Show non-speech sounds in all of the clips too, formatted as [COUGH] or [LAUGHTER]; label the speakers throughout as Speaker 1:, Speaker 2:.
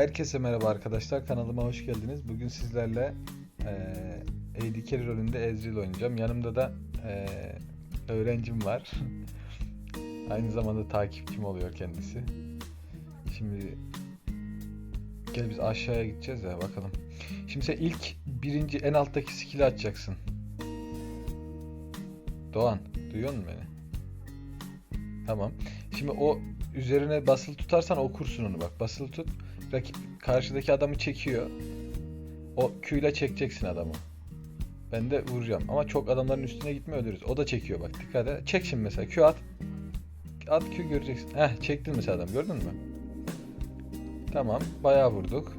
Speaker 1: Herkese merhaba arkadaşlar. Kanalıma hoş geldiniz. Bugün sizlerle eee AD Carry rolünde Ezreal oynayacağım. Yanımda da eee, öğrencim var. [LAUGHS] Aynı zamanda takipçim oluyor kendisi. Şimdi gel biz aşağıya gideceğiz ya bakalım. Şimdi sen ilk birinci en alttaki skill'i açacaksın. Doğan, duyuyor musun beni? Tamam. Şimdi o üzerine basılı tutarsan okursun onu bak. Basılı tut. Rakip karşıdaki adamı çekiyor. O Q ile çekeceksin adamı. Ben de vuracağım. Ama çok adamların üstüne gitme ölürüz. O da çekiyor bak. Dikkat et. Çek şimdi mesela. Q at. At Q göreceksin. Heh çektin mesela adam. Gördün mü? Tamam. Bayağı vurduk.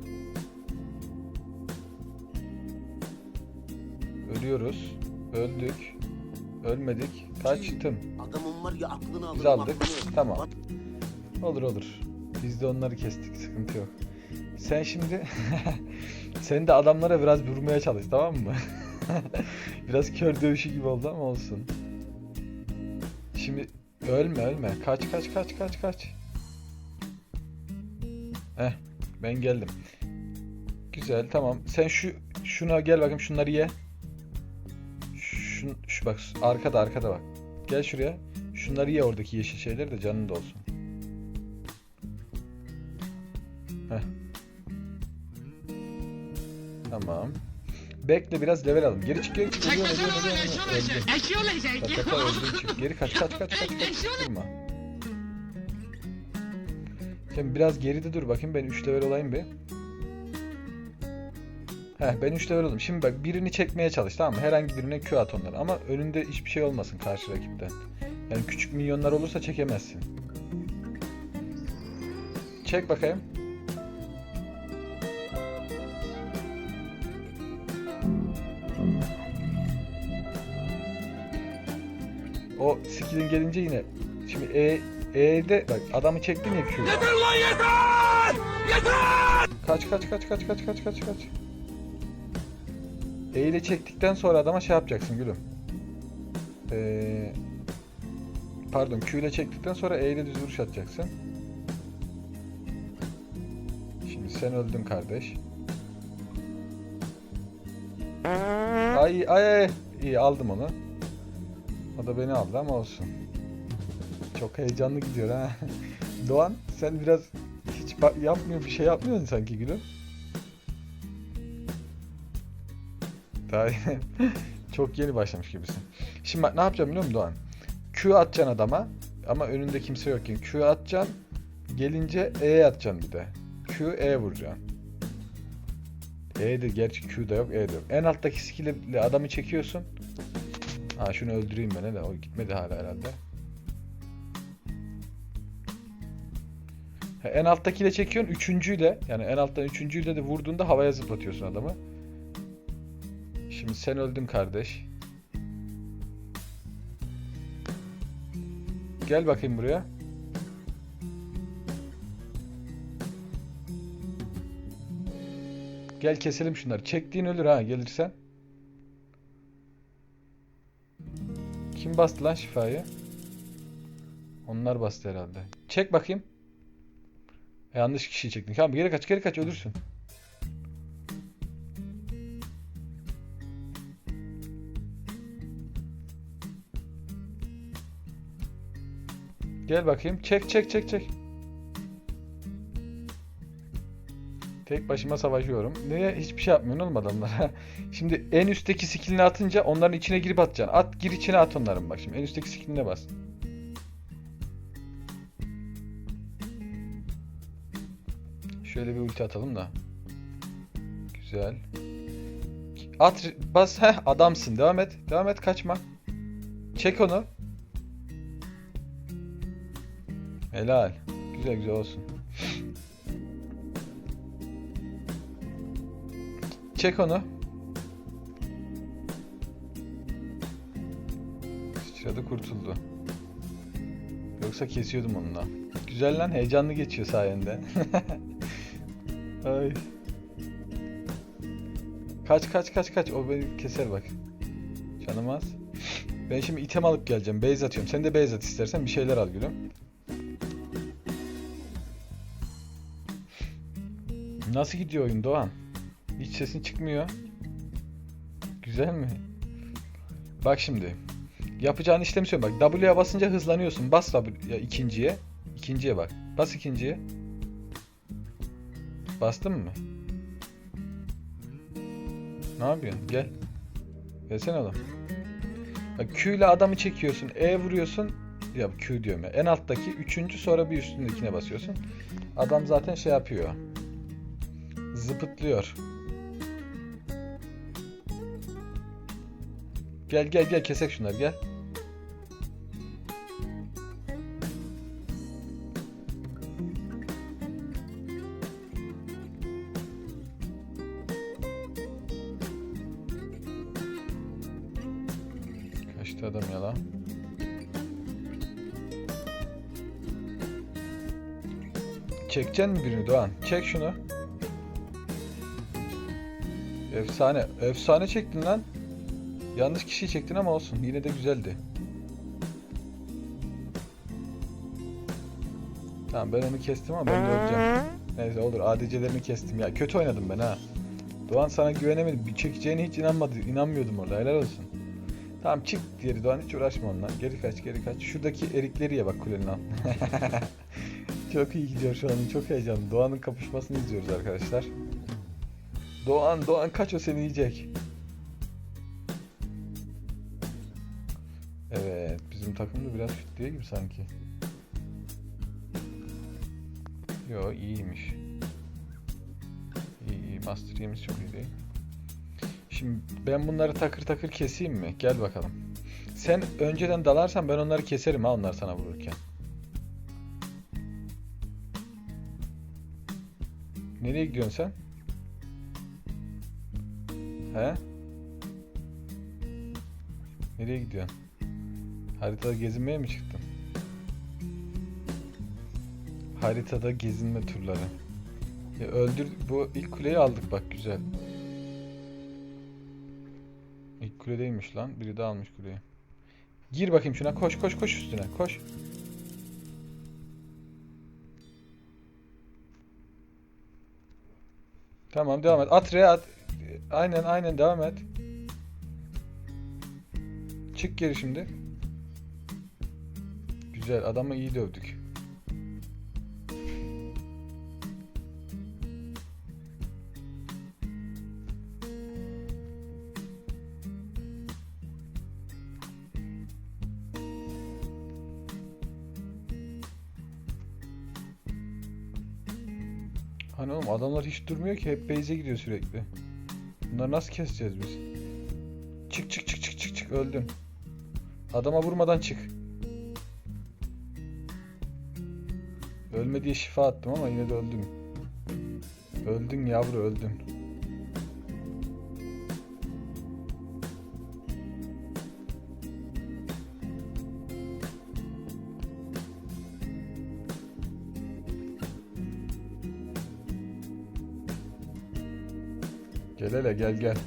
Speaker 1: Ölüyoruz. Öldük. Ölmedik. Kaçtım.
Speaker 2: Adamın var ya aklını alırım
Speaker 1: Biz aldık.
Speaker 2: aklını.
Speaker 1: Tamam. Olur olur. Biz de onları kestik. Sıkıntı yok. Sen şimdi [LAUGHS] sen de adamlara biraz vurmaya çalış tamam mı? [LAUGHS] biraz kör dövüşü gibi oldu ama olsun. Şimdi ölme ölme. Kaç kaç kaç kaç kaç. Heh ben geldim. Güzel tamam. Sen şu şuna gel bakayım şunları ye. Şun, şu bak arkada arkada bak. Gel şuraya. Şunları ye oradaki yeşil şeyleri de canın da olsun. Tamam. Bekle biraz level alalım. Geri çık geri çık. Ölüyor, ölüyor, ölüyor, ölüyor. Öldü.
Speaker 3: Eşi olacak.
Speaker 1: Tak tak tak öldü. Geri kaç kaç kaç kaç kaç. Durma. Şimdi biraz geride dur bakayım ben 3 level olayım bir. Heh ben 3 level oldum. Şimdi bak birini çekmeye çalış tamam mı? Herhangi birine Q at onları ama önünde hiçbir şey olmasın karşı rakipten. Yani küçük minyonlar olursa çekemezsin. Çek bakayım. O skill'in gelince yine şimdi E E'de bak adamı çektin ya Q'da. Yeter lan yeter! Yeter! Kaç kaç kaç kaç kaç kaç kaç kaç. E ile çektikten sonra adama şey yapacaksın gülüm. Ee, pardon Q ile çektikten sonra E ile düz vuruş atacaksın. Şimdi sen öldün kardeş. Ay ay ay. İyi aldım onu. O da beni aldı ama olsun. Çok heyecanlı gidiyor ha. [LAUGHS] Doğan sen biraz hiç yapmıyor bir şey yapmıyorsun sanki gülüm. Daha [LAUGHS] çok yeni başlamış gibisin. Şimdi ne yapacağım biliyor musun Doğan? Q atacaksın adama ama önünde kimse yokken Q atacaksın. Gelince E atacaksın bir de. Q E vuracaksın. E de gerçi Q da yok E de yok. En alttaki skill adamı çekiyorsun. Ha şunu öldüreyim ben hele. O gitmedi hala herhalde. Ha, en alttakiyle çekiyorsun. Üçüncüyle yani en alttan üçüncüyle de vurduğunda havaya zıplatıyorsun adamı. Şimdi sen öldün kardeş. Gel bakayım buraya. Gel keselim şunları. Çektiğin ölür ha gelirsen. Kim bastı lan şifayı? Onlar bastı herhalde. Çek bakayım. E, yanlış kişiyi çektin. Tamam geri kaç geri kaç ölürsün. Gel bakayım. Çek çek çek çek. Tek başıma savaşıyorum. Niye hiçbir şey yapmıyorsun oğlum adamlara? [LAUGHS] şimdi en üstteki skillini atınca onların içine girip atacaksın. At gir içine at onların bak şimdi. En üstteki skilline bas. Şöyle bir ulti atalım da. Güzel. At bas heh adamsın. Devam et. Devam et kaçma. Çek onu. Helal. Güzel güzel olsun. Çek onu. Sıçradı kurtuldu. Yoksa kesiyordum onunla. Güzel lan heyecanlı geçiyor sayende. [LAUGHS] Ay. Kaç kaç kaç kaç o beni keser bak. Canım az. Ben şimdi item alıp geleceğim. Base atıyorum. Sen de base at istersen bir şeyler al gülüm. Nasıl gidiyor oyun Doğan? Hiç sesin çıkmıyor. Güzel mi? Bak şimdi. Yapacağın işlemi söylüyorum. Bak W'ye basınca hızlanıyorsun. Bas W ya ikinciye. İkinciye bak. Bas ikinciye. Bastın mı? Ne yapıyorsun? Gel. Gelsene oğlum. Bak Q ile adamı çekiyorsun. E vuruyorsun. Ya Q diyorum ya. En alttaki üçüncü sonra bir üstündekine basıyorsun. Adam zaten şey yapıyor. Zıpıtlıyor. Gel gel gel kesek şunları gel. Kaçtı adam ya lan. Çekeceksin mi birini Doğan? Çek şunu. Efsane. Efsane çektin lan. Yanlış kişiyi çektin ama olsun. Yine de güzeldi. Tamam ben onu kestim ama ben de öleceğim. Neyse olur ADC'lerini kestim ya. Kötü oynadım ben ha. Doğan sana güvenemedim. Bir çekeceğine hiç inanmadı. inanmıyordum orada. Helal olsun. Tamam çık geri Doğan hiç uğraşma onunla. Geri kaç geri kaç. Şuradaki erikleri ye bak kulenin al. [LAUGHS] çok iyi gidiyor şu an. Çok heyecanlı. Doğan'ın kapışmasını izliyoruz arkadaşlar. Doğan Doğan kaç o seni yiyecek. Takım biraz fit değil gibi sanki. Yo iyiymiş. İyi iyi. Master Yi'miz çok iyi değil. Şimdi ben bunları takır takır keseyim mi? Gel bakalım. Sen önceden dalarsan ben onları keserim ha onlar sana vururken. Nereye gidiyorsun sen? He? Nereye gidiyorsun? Haritada gezinmeye mi çıktın? Haritada gezinme turları. Ya öldür bu ilk kuleyi aldık bak güzel. İlk kuledeymiş lan. Biri daha almış kuleyi. Gir bakayım şuna. Koş koş koş üstüne. Koş. Tamam devam et. At re at. Aynen aynen devam et. Çık geri şimdi. Güzel adamı iyi dövdük. Hani oğlum adamlar hiç durmuyor ki hep base'e gidiyor sürekli. Bunları nasıl keseceğiz biz? Çık çık çık çık çık çık öldün. Adama vurmadan çık. Ölme diye şifa attım ama yine de öldün. Öldün yavru öldün. Gel hele gel gel.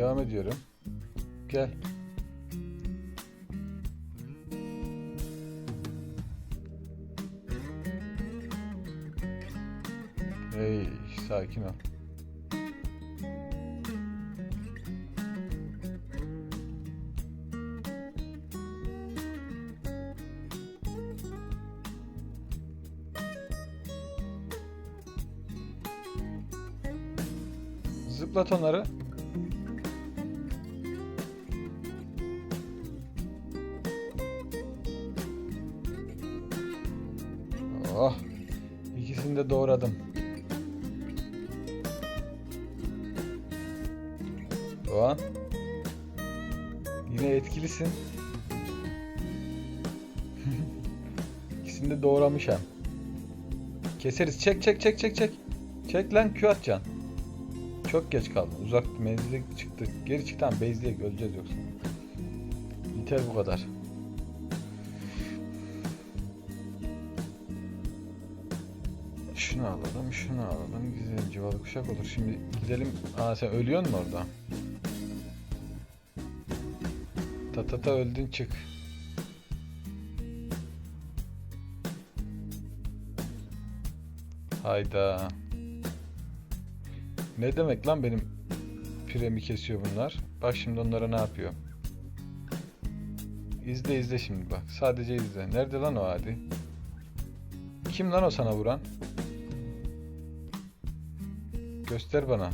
Speaker 1: Devam ediyorum. Gel. Hey, sakin ol. Zıplat onları. İkisini doğramış hem. Keseriz. Çek çek çek çek çek. Çek lan Q atacaksın. Çok geç kaldın. Uzak menzile çıktık. Geri çık tamam base'leyek öleceğiz yoksa. Yeter bu kadar. Şunu alalım, şunu alalım. Güzel civalı kuşak olur. Şimdi gidelim. Aa sen ölüyor musun orada? Ta ta ta öldün çık. Hayda. Ne demek lan benim piremi kesiyor bunlar? Bak şimdi onlara ne yapıyor? İzle izle şimdi bak. Sadece izle. Nerede lan o hadi? Kim lan o sana vuran? Göster bana.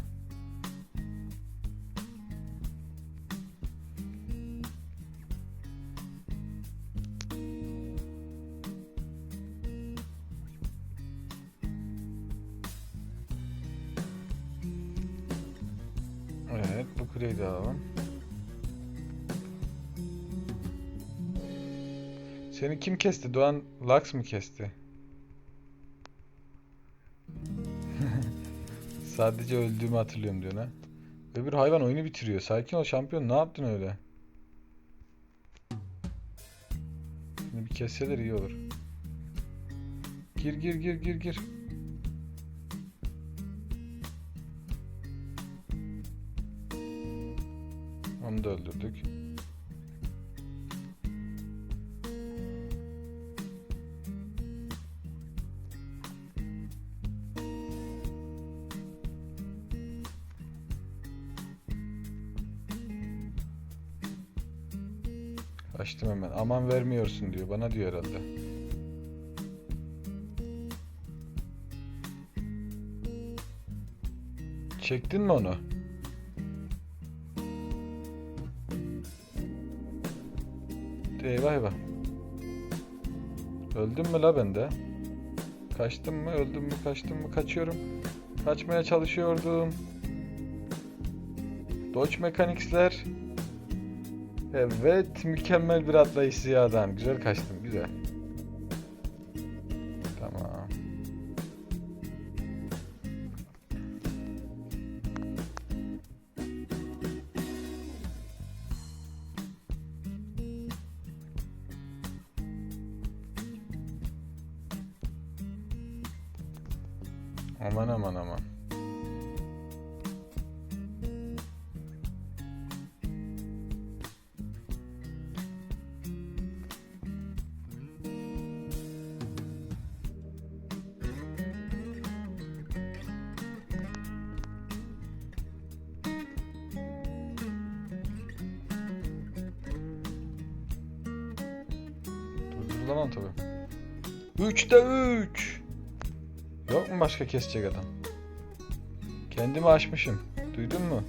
Speaker 1: Evet, bu kuleyi de alalım. Seni kim kesti? Doğan Lux mı kesti? [LAUGHS] Sadece öldüğümü hatırlıyorum diyor ha. Öbür hayvan oyunu bitiriyor. Sakin ol şampiyon. Ne yaptın öyle? Şimdi bir kesseler iyi olur. Gir gir gir gir gir. Da öldürdük. Açtım hemen. Aman vermiyorsun diyor. Bana diyor herhalde. Çektin mi onu? Eyvah eyvah. Öldüm mü la ben de? Kaçtım mı? Öldüm mü? Kaçtım mı? Kaçıyorum. Kaçmaya çalışıyordum. Dodge Mechanics'ler. Evet, mükemmel bir atlayış Ziya'dan. Güzel kaçtım, güzel. Durdurulamam tabii. Üçte üç. Yok mu başka kesecek adam? Kendimi aşmışım. Duydun mu?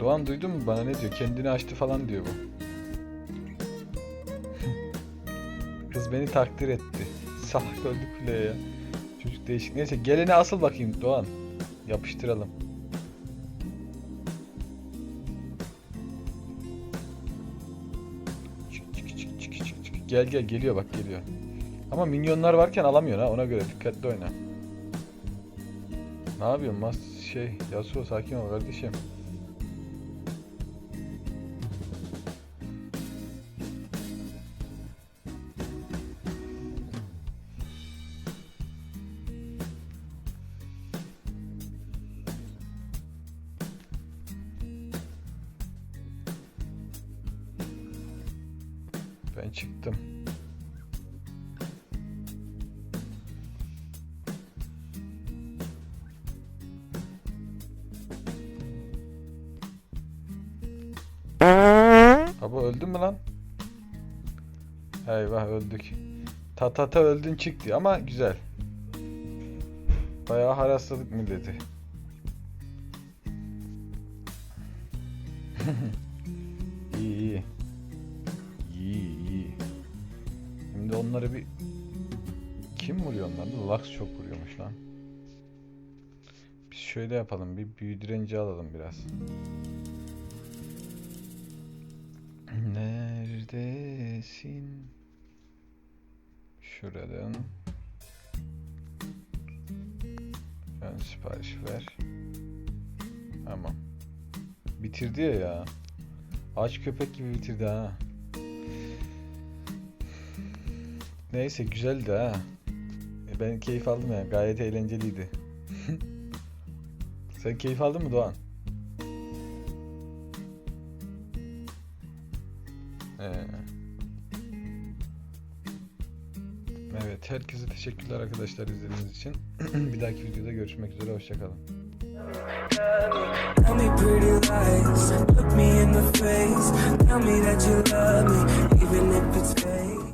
Speaker 1: Doğan duydun mu bana ne diyor? Kendini aştı falan diyor bu. [LAUGHS] Kız beni takdir etti. Salak öldü kuleye ya. Çocuk değişik. Neyse gelene asıl bakayım Doğan. Yapıştıralım. Çık, çık, çık, çık, çık, çık. Gel gel geliyor bak geliyor. Ama minyonlar varken alamıyor ha ona göre dikkatli oyna. Ne yapıyorsun mas şey Yasuo sakin ol kardeşim. Baba öldün mü lan? Eyvah öldük. Ta ta ta öldün çıktı ama güzel. Bayağı harasladık milleti. [LAUGHS] iyi iyi. İyi iyi. Şimdi onları bir... Kim vuruyor onları? Lux çok vuruyormuş lan. Biz şöyle yapalım. Bir büyü direnci alalım biraz. Gelmesin. Şuradan. Ön sipariş ver. Tamam. Bitirdi ya ya. Aç köpek gibi bitirdi ha. Neyse güzeldi ha. E, Ben keyif aldım ya. Gayet eğlenceliydi. [LAUGHS] Sen keyif aldın mı Doğan? Herkese teşekkürler arkadaşlar izlediğiniz için. [CLEARS THROAT] Bir dahaki videoda görüşmek üzere, hoşçakalın.
Speaker 2: Tell me pretty lies, look me in the face. Tell me that you love me, even if it's fake.